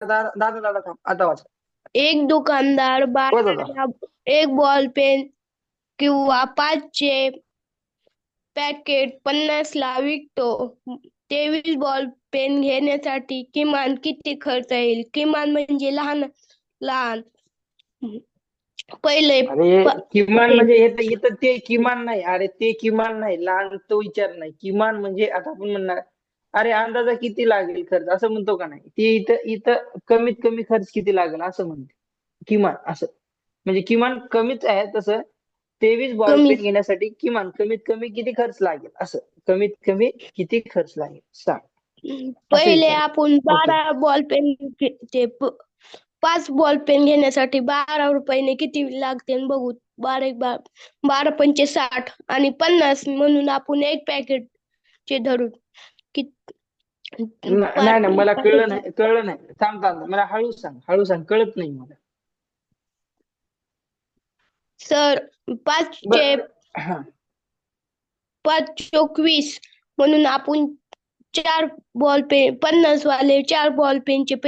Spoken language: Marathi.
दादा दादा थांब आता वाच. एक दुकानदार एक बॉल पेन किंवा पाचचे पॅकेट पन्नासला विकतो. तेवीस बॉल पेन घेण्यासाठी किमान किती खर्च येईल? किमान म्हणजे लहान लहान. पहिले अरे किमान म्हणजे ते किमान नाही. अरे ते किमान नाही. लहान तो विचार नाही. किमान म्हणजे आता आपण म्हणणार अरे अंदाजा किती लागेल खर्च? असं म्हणतो का नाही? ते इथं इथं कमीत कमी खर्च किती लागेल? असं म्हणते. किमान असं. म्हणजे किमान कमीच आहे तसं. तेवीस बॉल घेण्यासाठी किमान कमीत कमी किती खर्च लागेल? असं. कमीत कमी किती खर्च लागेल? सांग. पहिले. आपण बारा बॉल पेन ते पाच बॉल पेन घेण्यासाठी बारा रुपयाने किती लागतील बघू. बारा एक बारा पंचे साठ आणि पन्नास म्हणून आपण एक पॅकेट चे धरू. कि न- नाही नाही मला कळलं नाही कळलं नाही. थांब थांब मला हळू सांग हळू सांग कळत नाही मला. सर बरं हा. पाच चोक वीस म्हणून आपण चार बॉल पेन पन्नास वाले चार बॉल पेनचे पेन